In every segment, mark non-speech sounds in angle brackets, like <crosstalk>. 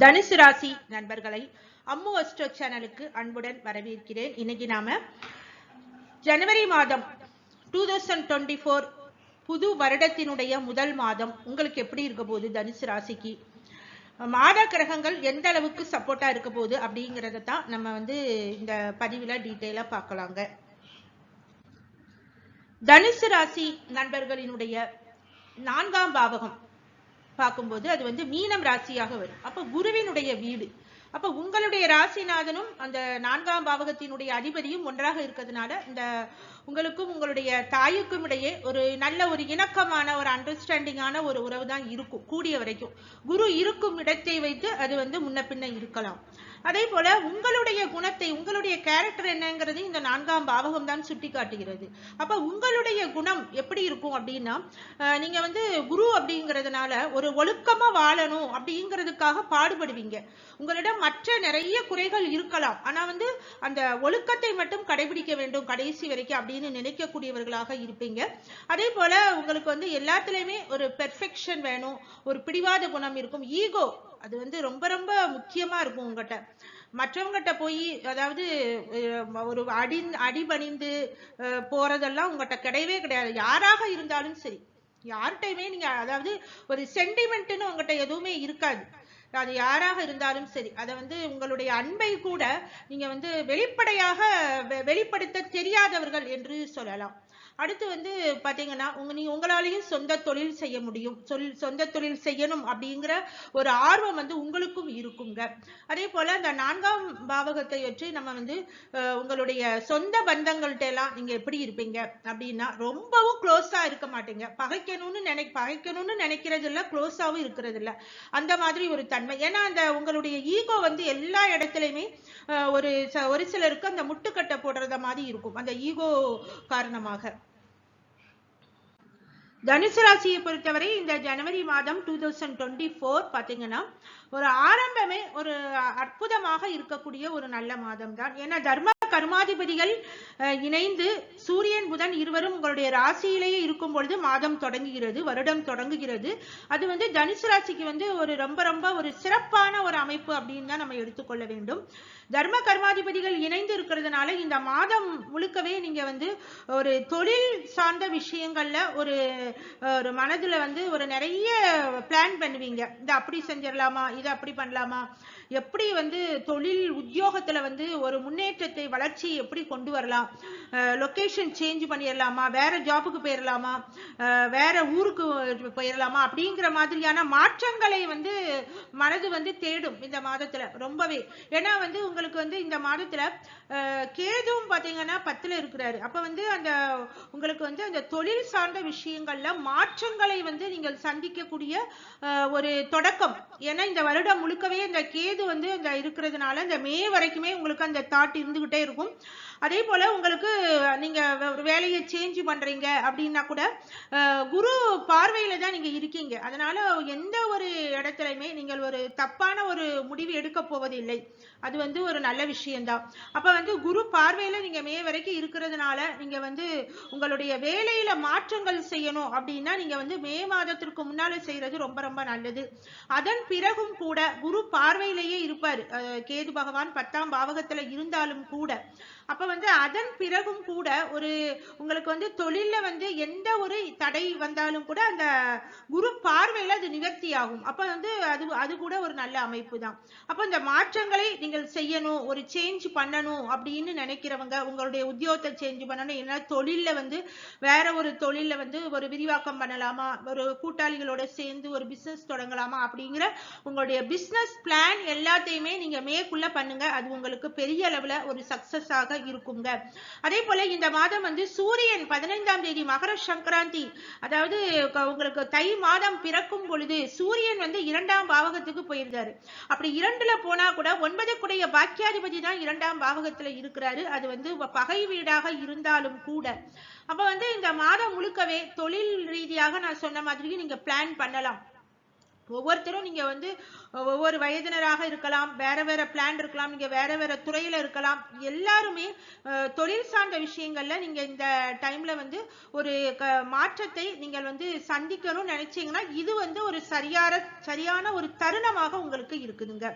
தனுசு ராசி நண்பர்களை அம்மு அஸ்ட்ரோ சேனலுக்கு அன்புடன் வரவேற்கிறேன். இன்னைக்கு நாம ஜனவரி மாதம் டூ தௌசண்ட் டுவெண்ட்டி ஃபோர் புது வருடத்தினுடைய முதல் மாதம். உங்களுக்கு எப்படி இருக்க போகுது தனுசு ராசிக்கு? மாத கிரகங்கள் எந்த அளவுக்கு சப்போர்ட்டா இருக்க போகுது அப்படிங்கறத தான் நம்ம வந்து இந்த பதிவுல டீட்டெயிலா பார்க்கலாங்க. தனுசு ராசி நண்பர்களினுடைய நான்காம் பாவகம். பார்க்கும்போது அது வந்து மீனம் ராசியாக வரும். அப்ப குருவினுடைய வீடு. அப்ப உங்களுடைய ராசிநாதனும் அந்த நான்காம் பாவகத்தினுடைய அதிபதியும் ஒன்றாக இருக்கிறதுனால இந்த உங்களுக்கும் உங்களுடைய தாயுக்கும் இடையே ஒரு நல்ல ஒரு இணக்கமான ஒரு அண்டர்ஸ்டாண்டிங்கான ஒரு உறவு தான் இருக்கும் கூடிய வரைக்கும். குரு இருக்கும் இடத்தை வைத்து அது வந்து முன்ன பின்ன இருக்கலாம். அதே போல உங்களுடைய குணத்தை உங்களுடைய கேரக்டர் என்னங்கிறது இந்த நான்காம் பாவகம் தான் சுட்டி காட்டுகிறது அப்ப உங்களுடைய குணம் எப்படி இருக்கும் அப்படின்னா நீங்க வந்து குரு அப்படிங்கிறதுனால ஒரு ஒழுக்கமா வாழணும் அப்படிங்கிறதுக்காக பாடுபடுவீங்க. உங்களிடம் மற்ற நிறைய குறைகள் இருக்கலாம். ஆனா வந்து அந்த ஒழுக்கத்தை மட்டும் கடைபிடிக்க வேண்டும் கடைசி வரைக்கும் அப்படி அப்படின்னு நினைக்கக்கூடியவர்களாக இருப்பீங்க. அதே போல உங்களுக்கு வந்து எல்லாத்துலயுமே ஒரு பெர்ஃபெக்ஷன் வேணும் ஒரு பிடிவாத குணம் இருக்கும். ஈகோ அது வந்து ரொம்ப ரொம்ப முக்கியமா இருக்கும் உங்ககிட்ட. மற்றவங்ககிட்ட போய் அதாவது ஒரு அடி அடிபணிந்து அஹ், போறதெல்லாம் உங்ககிட்ட கிடையவே கிடையாது. யாராக இருந்தாலும் சரி யார்கிட்டயுமே நீங்க அதாவது ஒரு சென்டிமெண்ட்னு உங்ககிட்ட எதுவுமே இருக்காது. அது யாராக இருந்தாலும் சரி அதை வந்து உங்களுடைய அன்பை கூட நீங்க வந்து வெளிப்படையாக வெ- வெளிப்படுத்த தெரியாதவர்கள் என்று சொல்லலாம். அடுத்து வந்து பாத்தீங்கன்னா உங்க நீ உங்களாலையும் சொந்த தொழில் செய்ய முடியும். சொல் சொந்த தொழில் செய்யணும் அப்படிங்கிற ஒரு ஆர்வம் வந்து உங்களுக்கும் இருக்குங்க. அதே போல அந்த நான்காம் பாவகத்தை வச்சு நம்ம வந்து உங்களுடைய சொந்த பந்தங்கள்கிட்ட எல்லாம் நீங்க எப்படி இருப்பீங்க அப்படின்னா ரொம்பவும் க்ளோஸா இருக்க மாட்டீங்க. பகைக்கணும்னு நினை பகைக்கணும்னு நினைக்கிறது இல்ல க்ளோஸாவும் இருக்கிறது இல்ல அந்த மாதிரி ஒரு தன்மை. ஏன்னா அந்த உங்களுடைய ஈகோ வந்து எல்லா இடத்துலயுமே ஒரு ச- ஒரு சிலருக்கு அந்த முட்டுக்கட்டை போடுறத மாதிரி இருக்கும். அந்த ஈகோ காரணமாக. தனுசு ராசியை பொறுத்தவரை இந்த ஜனவரி மாதம் டூ தௌசண்ட் டுவெண்ட்டி ஃபோர் பார்த்தீங்கன்னா ஒரு ஆரம்பமே ஒரு அற்புதமாக இருக்கக்கூடிய ஒரு நல்ல மாதம் தான் ஏன்னா தர்ம கர்மாதிபதிகள் இணைந்து சூரியன் புதன் இருவரும் உங்களுடைய ராசியிலேயே இருக்கும் பொழுது மாதம் தொடங்குகிறது வருடம் தொடங்குகிறது. அது வந்து தனுசு ராசிக்கு வந்து ஒரு ரொம்ப ரொம்ப ஒரு சிறப்பான ஒரு அமைப்பு அப்படின்னு தான் நம்ம எடுத்துக்கொள்ள வேண்டும். தர்ம கர்மாதிபதிகள் இணைந்து இருக்கிறதுனால இந்த மாதம் முழுக்கவே நீங்க வந்து ஒரு தொழில் சார்ந்த விஷயங்கள்ல ஒரு ஒரு மனதுல வந்து ஒரு நிறைய பிளான் பண்ணுவீங்க. இந்த அப்படி செஞ்சிடலாமா? இதை அப்படி பண்ணலாமா? எப்படி வந்து தொழில் உத்தியோகத்துல வந்து ஒரு முன்னேற்றத்தை வளர்ச்சி எப்படி கொண்டு வரலாம்? லொக்கேஷன் சேஞ்ச் பண்ணிடலாமா வேற ஜாபுக்கு போயிடலாமா வேற ஊருக்கு போயிடலாமா அப்படிங்கிற மாதிரியான மாற்றங்களை வந்து மனது வந்து தேடும் இந்த மாதத்துல ரொம்பவே. ஏன்னா வந்து உங்களுக்கு வந்து இந்த மாதத்துல கேதுவும் பாத்தீங்கன்னா பத்துல இருக்கிறாரு. அப்ப வந்து அந்த உங்களுக்கு வந்து அந்த தொழில் சார்ந்த விஷயங்கள்ல மாற்றங்களை வந்து நீங்கள் சந்திக்கக்கூடிய ஒரு தொடக்கம். ஏன்னா இந்த வருடம் முழுக்கவே இந்த கேது வந்து அந்த இருக்கிறதுனால இந்த மே வரைக்குமே உங்களுக்கு அந்த தாட் இருந்துகிட்டே இருக்கும். அதே போல உங்களுக்கு நீங்க ஒரு வேலையை சேஞ்ச் பண்றீங்க அப்படின்னா கூட அஹ், குரு பார்வையில தான் நீங்க இருக்கீங்க. அதனால எந்த ஒரு இடத்துலயுமே நீங்கள் ஒரு தப்பான ஒரு முடிவு எடுக்க போவதில்லை. அது வந்து ஒரு நல்ல விஷயம்தான். அப்ப வந்து குரு பார்வையில நீங்க மே வரைக்கும் இருக்கிறதுனால நீங்க வந்து உங்களுடைய வேலையில மாற்றங்கள் செய்யணும் அப்படின்னா நீங்க வந்து மே மாதத்திற்கு முன்னால செய்யறது ரொம்ப ரொம்ப நல்லது. அதன் பிறகும் கூட குரு பார்வையிலேயே இருப்பாரு. அஹ் கேது பகவான் பத்தாம் பாவகத்துல இருந்தாலும் கூட. அப்ப வந்து அதன் பிறகும் கூட ஒரு உங்களுக்கு வந்து தொழில்ல வந்து எந்த ஒரு தடை வந்தாலும் கூட அந்த குரு பார்வையில அது நிவர்த்தி ஆகும் அப்ப வந்து அது அது கூட ஒரு நல்ல அமைப்பு தான் அப்ப இந்த மாற்றங்களை நீங்கள் செய்யணும் ஒரு சேஞ்ச் பண்ணணும் அப்படின்னு நினைக்கிறவங்க உங்களுடைய உத்தியோகத்தை சேஞ்ச் பண்ணணும் இல்லைன்னா தொழில்ல வந்து வேற ஒரு தொழில்ல வந்து ஒரு விரிவாக்கம் பண்ணலாமா ஒரு கூட்டாளிகளோட சேர்ந்து ஒரு பிசினஸ் தொடங்கலாமா அப்படிங்கிற உங்களுடைய பிசினஸ் பிளான் எல்லாத்தையுமே நீங்க மேற்குள்ள பண்ணுங்க. அது உங்களுக்கு பெரிய அளவுல ஒரு சக்சஸ் ஆக இருக்குங்க. அதே போல இந்த மாதம் வந்து சூரியன் பதினைந்தாம் தேதி மகர சங்கராந்தி அதாவது உங்களுக்கு தை மாதம் பிறக்கும் பொழுது சூரியன் வந்து இரண்டாம் பாவகத்துக்கு போயிருந்தாரு. அப்படி இரண்டுல போனா கூட ஒன்பதுக்குடைய பாக்கியாதிபதி தான் இரண்டாம் பாவகத்துல இருக்கிறாரு. அது வந்து பகை வீடாக இருந்தாலும் கூட. அப்ப வந்து இந்த மாதம் முழுக்கவே தொழில் ரீதியாக நான் சொன்ன மாதிரி நீங்க பிளான் பண்ணலாம். ஒவ்வொருத்தரும் நீங்க வந்து ஒவ்வொரு வயதினராக இருக்கலாம் வேற வேற பிளான் இருக்கலாம் நீங்க வேற வேற துறையில இருக்கலாம். எல்லாருமே அஹ், தொழில் சார்ந்த விஷயங்கள்ல நீங்க இந்த டைம்ல வந்து ஒரு க- மாற்றத்தை நீங்கள் வந்து சந்திக்கணும்னு நினைச்சீங்கன்னா இது வந்து ஒரு சரியான சரியான ஒரு தருணமாக உங்களுக்கு இருக்குதுங்க.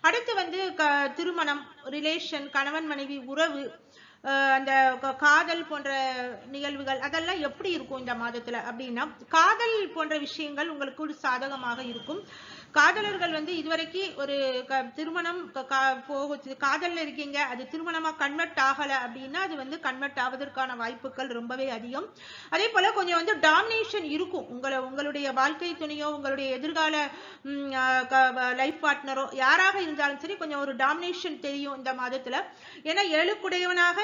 அடுத்து வந்து க- திருமணம் ரிலேஷன் கணவன் மனைவி உறவு அந்த காதல் போன்ற நிகழ்வுகள் அதெல்லாம் எப்படி இருக்கும் இந்த மாதத்துல அப்படின்னா காதல் போன்ற விஷயங்கள் உங்களுக்கு ஒரு சாதகமாக இருக்கும். காதலர்கள் வந்து இதுவரைக்கும் ஒரு க- திருமணம் கா- போகுது காதல்ல இருக்கீங்க அது திருமணமா கன்வெர்ட் ஆகல அப்படின்னா அது வந்து கன்வெர்ட் ஆவதற்கான வாய்ப்புகள் ரொம்பவே அதிகம். அதே போல கொஞ்சம் வந்து டாமினேஷன் இருக்கும். உங்களை உங்களுடைய வாழ்க்கை துணையோ உங்களுடைய எதிர்கால லைஃப் பார்ட்னரோ யாராக இருந்தாலும் சரி கொஞ்சம் ஒரு டாமினேஷன் தெரியும் இந்த மாதத்துல. ஏன்னா ஏழுக்குடையவனாக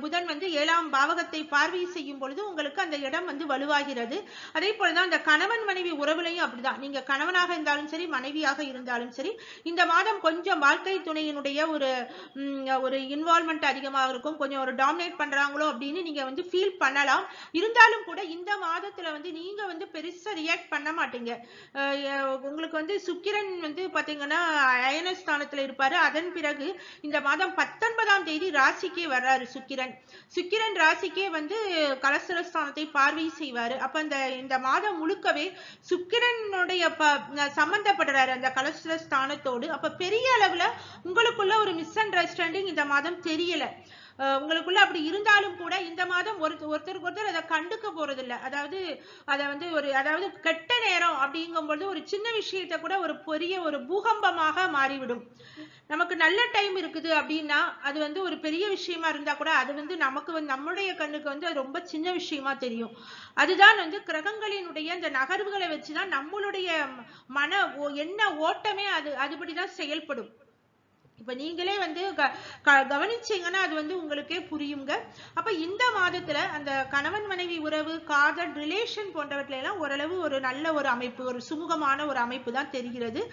புதன் வந்து ஏழாம் பாவகத்தை பார்வை செய்யும் பொழுது உங்களுக்கு அந்த இடம் வந்து வலுவாகிறது. அதே போலதான் அந்த கணவன் மனைவி உறவுலையும் அப்படிதான். நீங்க கணவனாக இருந்தாலும் சரி மனைவியாக இருந்தாலும் சரி இந்த மாதம் கொஞ்சம் வாழ்க்கை துணையினுடைய ஒரு ஒரு இன்வால்மெண்ட் அதிகமாக இருக்கும். கொஞ்சம் ஒரு டாமினேட் பண்றாங்களோ அப்படின்னு நீங்க வந்து ஃபீல் பண்ணலாம். இருந்தாலும் கூட இந்த மாதத்துல வந்து நீங்க வந்து பெருசா ரியாக்ட் பண்ண மாட்டீங்க. உங்களுக்கு வந்து சுக்கிரன் வந்து பாத்தீங்கன்னா அயனஸ்தானத்துல இருப்பாரு. அதன் பிறகு இந்த மாதம் பத்தொன்பதாம் தேதி ராசிக்கே வர்றாரு சுக்கிரன். சுக்கிரன் ராசிக்கே வந்து கலசரஸ்தானத்தை பார்வை செய்வாரு. அப்ப இந்த இந்த மாதம் முழுக்கவே சுக்கிரனுடைய சம்பந்த சம்பந்தப்படுறாரு அந்த கலசர ஸ்தானத்தோடு. அப்ப பெரிய அளவுல உங்களுக்குள்ள ஒரு மிஸ் அண்டர்ஸ்டாண்டிங் இந்த மாதம் தெரியல. உங்களுக்குள்ள அப்படி இருந்தாலும் கூட இந்த மாதம் ஒரு ஒருத்தருக்கு ஒருத்தர் அதை கண்டுக்க போறது அதாவது அதை வந்து ஒரு அதாவது கெட்ட நேரம் அப்படிங்கும்போது ஒரு சின்ன விஷயத்தை கூட ஒரு பெரிய ஒரு பூகம்பமாக மாறிவிடும். நமக்கு நல்ல டைம் இருக்குது அப்படின்னா அது வந்து ஒரு பெரிய விஷயமா இருந்தா கூட அது வந்து நமக்கு வந்து நம்முடைய கண்ணுக்கு வந்து அது ரொம்ப சின்ன விஷயமா தெரியும். அதுதான் வந்து கிரகங்களினுடைய அந்த நகர்வுகளை வச்சுதான் நம்மளுடைய மன ஓ- ஓட்டமே அது அதுபடிதான் செயல்படும். இப்ப நீங்களே வந்து க- க- கவனிச்சீங்கன்னா அது வந்து உங்களுக்கே புரியுங்க. அப்ப இந்த மாதத்துல அந்த கணவன் மனைவி உறவு காதல் ரிலேஷன் போன்றவற்றில எல்லாம் ஓரளவு ஒரு நல்ல ஒரு அமைப்பு ஒரு சுமூகமான ஒரு அமைப்பு தான் தெரிகிறது.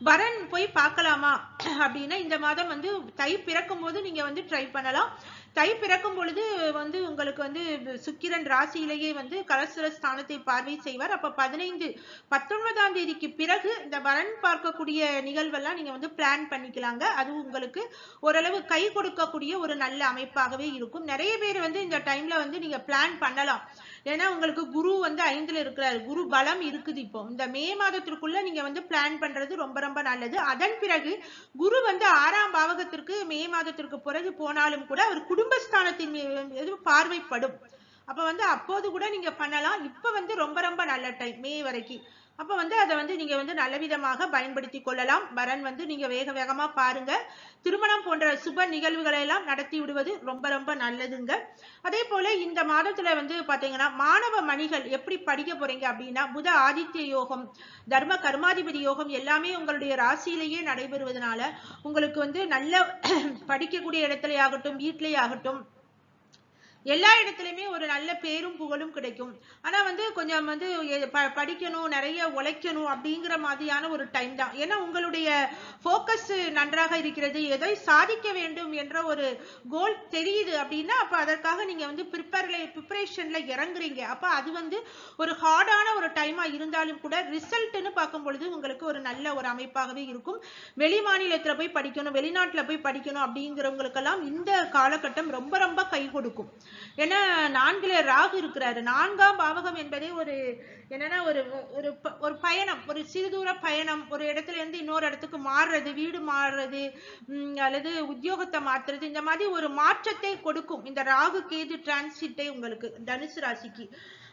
வரன் போய் பார்க்கலாமா? அப்படின்னா இந்த மாதம் வந்து தை பிறக்கும் போது நீங்க வந்து ட்ரை பண்ணலாம். தை பிறக்கும் பொழுது வந்து உங்களுக்கு வந்து சுக்கிரன் ராசியிலேயே வந்து கலசுர ஸ்தானத்தை பார்வை செய்வார். அப்ப பதினைந்து பத்தொன்பதாம் தேதிக்கு பிறகு இந்த வரன் பார்க்கக்கூடிய நிகழ்வெல்லாம் நீங்க வந்து பிளான் பண்ணிக்கலாங்க. அது உங்களுக்கு ஓரளவு கை கொடுக்கக்கூடிய ஒரு நல்ல அமைப்பாகவே இருக்கும். நிறைய பேர் வந்து இந்த டைம்ல வந்து நீங்க பிளான் பண்ணலாம். ஏன்னா உங்களுக்கு குரு வந்து ஐந்துல இருக்கிறாரு. குரு பலம் இருக்குது இப்போ. இந்த மே மாதத்திற்குள்ள நீங்க வந்து பிளான் பண்றது ரொம்ப ரொம்ப நல்லது. அதன் பிறகு குரு வந்து ஆறாம் பாவகத்திற்கு மே மாதத்திற்கு பிறகு போனாலும் கூட அவர் குடும்பஸ்தானத்தின் மீது பார்வைப்படும். அப்ப வந்து அப்போது கூட நீங்க பண்ணலாம். இப்ப வந்து ரொம்ப ரொம்ப நல்ல டைம் மே வரைக்கும். அப்ப வந்து அதை வந்து நீங்க வந்து நல்ல விதமாக பயன்படுத்தி கொள்ளலாம். வரன் வந்து நீங்க வேக வேகமா பாருங்க. திருமணம் போன்ற சுப நிகழ்வுகளை எல்லாம் நடத்தி விடுவது ரொம்ப ரொம்ப நல்லதுங்க. அதே போல இந்த மாதத்துல வந்து பாத்தீங்கன்னா மாணவ மணிகள் எப்படி படிக்க போறீங்க அப்படின்னா புத ஆதித்ய யோகம் தர்ம கர்மாதிபதி யோகம் எல்லாமே உங்களுடைய ராசியிலேயே நடைபெறுவதனால உங்களுக்கு வந்து நல்ல <clears throat> படிக்கக்கூடிய இடத்துல ஆகட்டும் வீட்டிலேயே ஆகட்டும் எல்லா இடத்துலயுமே ஒரு நல்ல பேரும் புகழும் கிடைக்கும். ஆனா வந்து கொஞ்சம் வந்து எ- ப- படிக்கணும் நிறைய உழைக்கணும் அப்படிங்கிற மாதிரியான ஒரு டைம் தான். ஏன்னா உங்களுடைய ஃபோக்கஸ் நன்றாக இருக்கிறது. எதை சாதிக்க வேண்டும் என்ற ஒரு கோல் தெரியுது அப்படின்னா அப்ப அதற்காக நீங்க வந்து ப்ரிப்பேர்ல ப்ரிப்பரேஷன்ல இறங்குறீங்க. அப்ப அது வந்து ஒரு ஹார்டான ஒரு டைமா இருந்தாலும் கூட ரிசல்ட்னு பார்க்கும் பொழுது உங்களுக்கு ஒரு நல்ல ஒரு அமைப்பாகவே இருக்கும். வெளி மாநிலத்துல போய் படிக்கணும் வெளிநாட்டுல போய் படிக்கணும் அப்படிங்கிறவங்களுக்கெல்லாம் இந்த காலகட்டம் ரொம்ப ரொம்ப கை கொடுக்கும். ஏன்னா நான்கில ராகு இருக்கிறாரு. நான்காம் பாவகம் என்பதே ஒரு என்னன்னா ஒரு ஒரு ஒரு பயணம். ஒரு சிறுதூர பயணம். ஒரு இடத்துல இருந்து இன்னொரு இடத்துக்கு மாறுறது வீடு மாறுறது உம் அல்லது உத்தியோகத்தை மாத்துறது. இந்த மாதிரி ஒரு மாற்றத்தை கொடுக்கும். இந்த ராகு கேது டிரான்சிட்டே உங்களுக்கு தனுசு ராசிக்கு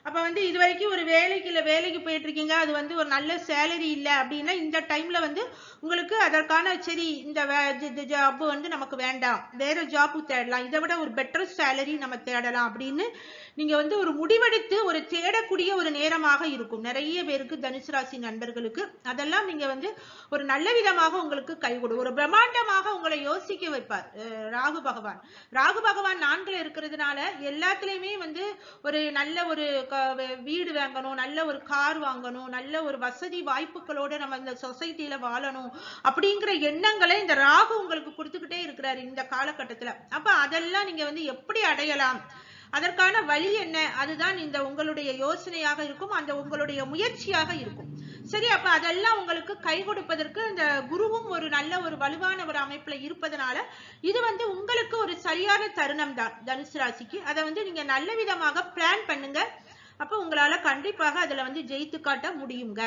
அப்ப வந்து இது வரைக்கும் ஒரு வேலைக்கு இல்ல வேலைக்கு போயிட்டு இருக்கீங்க அது வந்து ஒரு நல்ல சேலரி இல்ல அப்படின்னா இந்த டைம்ல வந்து உங்களுக்கு அதற்கான சரி இந்த ஜாப் வந்து நமக்கு வேண்டாம். வேற ஜாப் தேடலாம். இதை விட ஒரு பெட்டர் சேலரி நம்ம தேடலாம் அப்படின்னு நீங்க வந்து ஒரு முடிவெடுத்து ஒரு தேடக்கூடிய ஒரு நேரமாக இருக்கும். நிறைய பேருக்கு தனுசு ராசி நண்பர்களுக்கு அதெல்லாம் நீங்க வந்து ஒரு நல்ல விதமாக உங்களுக்கு கை கொடு ஒரு பிரம்மாண்டமாக உங்களை யோசிக்க வைப்பார் ராகு பகவான். ராகு பகவான் நான்கில் இருக்கிறதுனால எல்லாத்துலயுமே வந்து ஒரு நல்ல ஒரு வீடு வாங்கணும் நல்ல ஒரு கார் வாங்கணும் நல்ல ஒரு வசதி வாய்ப்புகளோட நம்ம இந்த சொசைட்டில வாழணும் அப்படிங்கிற எண்ணங்களை இந்த ராகு உங்களுக்கு கொடுத்துக்கிட்டே இருக்கிறாரு இந்த காலகட்டத்துல. அப்ப அதெல்லாம் நீங்க வந்து எப்படி அடையலாம்? அதற்கான வழி என்ன? அதுதான் இந்த உங்களுடைய யோசனையாக இருக்கும் அந்த உங்களுடைய முயற்சியாக இருக்கும். சரி அப்ப அதெல்லாம் உங்களுக்கு கை கொடுப்பதற்கு இந்த குருவும் ஒரு நல்ல ஒரு வலுவான ஒரு அமைப்புல இருப்பதனால இது வந்து உங்களுக்கு ஒரு சரியான தருணம் தான் தனுசு ராசிக்கு. அதை வந்து நீங்க நல்ல விதமாக பிளான் பண்ணுங்க. அப்ப உங்களால கண்டிப்பாக அதுல வந்து ஜெயித்து காட்ட முடியுங்க.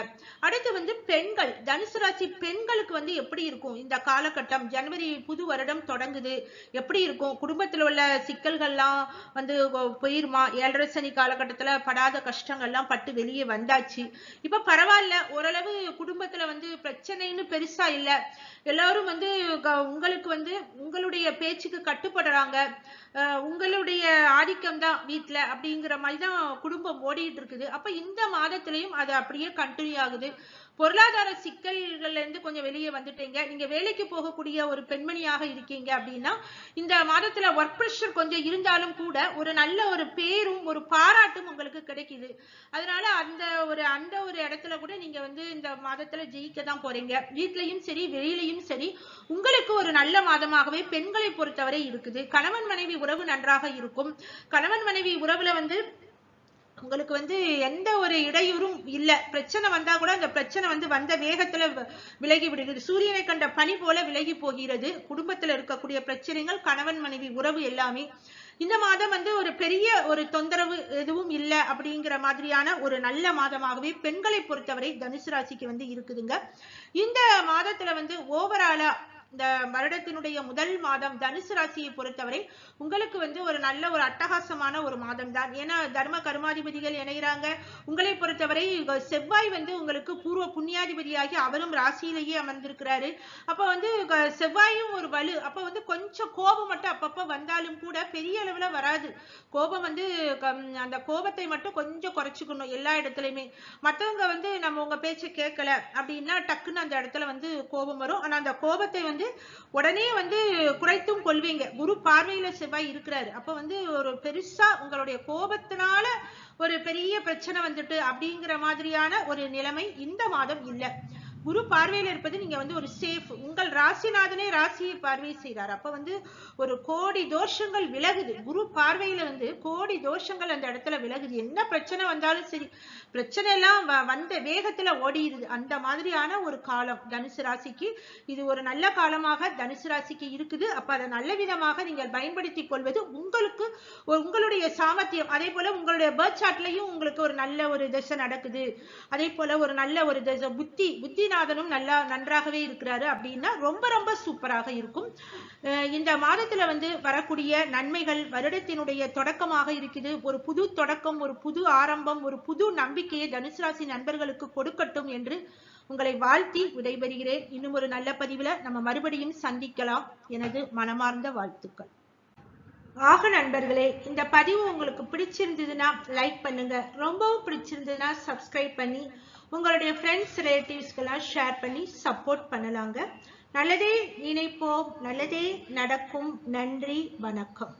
அடுத்து வந்து பெண்கள் தனுசு ராசி பெண்களுக்கு வந்து எப்படி இருக்கும்? இந்த காலகட்டம் ஜனவரி புது வருடம் தொடங்குது எப்படி இருக்கும்? குடும்பத்துல உள்ள சிக்கல்கள்லாம் வந்து போயிருமா? ஏழரை சனி காலகட்டத்துல படாத கஷ்டங்கள்லாம் பட்டு வெளியே வந்தாச்சு. இப்ப பரவாயில்ல ஓரளவு குடும்பத்துல வந்து பிரச்சனைன்னு பெருசா இல்ல. எல்லாரும் வந்து உங்களுக்கு வந்து உங்களுடைய பேச்சுக்கு கட்டுப்படுறாங்க. உங்களுடைய ஆதிக்கம் தான் வீட்டுல அப்படிங்கிற மாதிரி தான் குடும்பம் ஓடிட்டு இருக்குது. அப்ப இந்த மாதத்திலையும் அது அப்படியே கண்டினியூ ஆகுது. பொருளாதார சிக்கல்கள்ல இருந்து கொஞ்சம் வெளியே வந்துட்டீங்க. நீங்க வேலைக்கு போகக்கூடிய ஒரு பெண்மணியாக இருக்கீங்க அப்படின்னா இந்த மாதத்துல ஒர்க் ப்ரெஷர் கொஞ்சம் இருந்தாலும் கூட ஒரு நல்ல ஒரு பேரும் ஒரு பாராட்டும் உங்களுக்கு கிடைக்குது. அதனால அந்த ஒரு அந்த ஒரு இடத்துல கூட நீங்க வந்து இந்த மாதத்துல ஜெயிக்க தான் போறீங்க. வீட்லயும் சரி வெளியிலையும் சரி உங்களுக்கு ஒரு நல்ல மாதமாகவே பெண்களை பொறுத்தவரை இருக்குது. கணவன் மனைவி உறவு நன்றாக இருக்கும். கணவன் மனைவி உறவுல வந்து உங்களுக்கு வந்து எந்த ஒரு இடையூறும் இல்ல. பிரச்சனை வந்தா கூட அந்த பிரச்சனை வந்து வந்த வேகத்துல விலகி விடுகிறது. சூரியனை கண்ட பனி போல விலகி போகிறது. குடும்பத்துல இருக்கக்கூடிய பிரச்சனைகள் கணவன் மனைவி உறவு எல்லாமே. இந்த மாதம் வந்து ஒரு பெரிய ஒரு தொந்தரவு எதுவும் இல்லை அப்படிங்கிற மாதிரியான ஒரு நல்ல மாதமாகவே பெண்களை பொறுத்தவரை தனுசு ராசிக்கு வந்து இருக்குதுங்க. இந்த மாதத்துல வந்து ஓவராலா இந்த வருடத்தினுடைய முதல் மாதம் தனுசு ராசியை பொறுத்தவரை உங்களுக்கு வந்து ஒரு நல்ல ஒரு அட்டகாசமான ஒரு மாதம் தான் ஏன்னா தர்ம கர்மாதிபதிகள் இணைகிறாங்க உங்களை பொறுத்தவரை செவ்வாய் வந்து உங்களுக்கு பூர்வ புண்ணியாதிபதியாகி அவரும் ராசியிலேயே அமர்ந்திருக்கிறாரு. அப்ப வந்து செவ்வாயும் ஒரு வலு. அப்ப வந்து கொஞ்சம் கோபம் மட்டும் அப்பப்ப வந்தாலும் கூட பெரிய அளவுல வராது. கோபம் வந்து அந்த கோபத்தை மட்டும் கொஞ்சம் குறைச்சிக்கணும் எல்லா இடத்துலயுமே. மத்தவங்க வந்து நம்ம உங்க பேச்சை கேட்கல அப்படின்னா டக்குன்னு அந்த இடத்துல வந்து கோபம் வரும். ஆனா அந்த கோபத்தை வந்து வந்து உடனே வந்து குறைத்தும் கொள்வீங்க. குரு பார்வையில செவ்வாய் இருக்கிறாரு. அப்ப வந்து ஒரு பெருசா உங்களுடைய கோபத்தினால ஒரு பெரிய பிரச்சனை வந்துட்டு அப்படிங்கிற மாதிரியான ஒரு நிலைமை இந்த மாதம் இல்லை. குரு பார்வையில் இருப்பது நீங்க வந்து ஒரு சேஃப் உங்கள் ராசிநாதனே ராசியை பார்வை செய்கிறார் அப்ப வந்து ஒரு கோடி தோஷங்கள் விலகுது. குரு பார்வையில வந்து கோடி தோஷங்கள் அந்த இடத்துல விலகுது. என்ன பிரச்சனை வந்தாலும் சரி பிரச்சனை எல்லாம் வந்த வேகத்துல ஓடிடுது. அந்த மாதிரியான ஒரு காலம் தனுசு ராசிக்கு. இது ஒரு நல்ல காலமாக தனுசு ராசிக்கு இருக்குது. அப்ப அதை நல்ல விதமாக நீங்கள் பயன்படுத்தி கொள்வது உங்களுக்கு உங்களுடைய சாமர்த்தியம். அதே போல உங்களுடைய பேர்த் சார்ட்லயும் உங்களுக்கு ஒரு நல்ல ஒரு திசை நடக்குது. அதே போல ஒரு நல்ல ஒரு திசை புத்தி. புத்தி லட்சுமிநாதனும் நல்லா நன்றாகவே இருக்கிறாரு அப்படின்னா ரொம்ப ரொம்ப சூப்பராக இருக்கும். இந்த மாதத்துல வந்து வரக்கூடிய நன்மைகள் வருடத்தினுடைய தொடக்கமாக இருக்குது. ஒரு புது தொடக்கம் ஒரு புது ஆரம்பம் ஒரு புது நம்பிக்கையை தனுசு ராசி நண்பர்களுக்கு கொடுக்கட்டும் என்று உங்களை வாழ்த்தி விடைபெறுகிறேன். இன்னும் ஒரு நல்ல பதிவுல நம்ம மறுபடியும் சந்திக்கலாம். எனது மனமார்ந்த வாழ்த்துக்கள். ஆக நண்பர்களே இந்த பதிவு உங்களுக்கு பிடிச்சிருந்ததுன்னா லைக் பண்ணுங்க. ரொம்பவும் பிடிச்சிருந்ததுன்னா சப்ஸ்கிரைப் பண்ணி உங்களுடைய ஃப்ரெண்ட்ஸ் ரிலேட்டிவ்ஸ்க்கெல்லாம் ஷேர் பண்ணி சப்போர்ட் பண்ணலாங்க. நல்லதே நினைப்போம் நல்லதே நடக்கும். நன்றி வணக்கம்.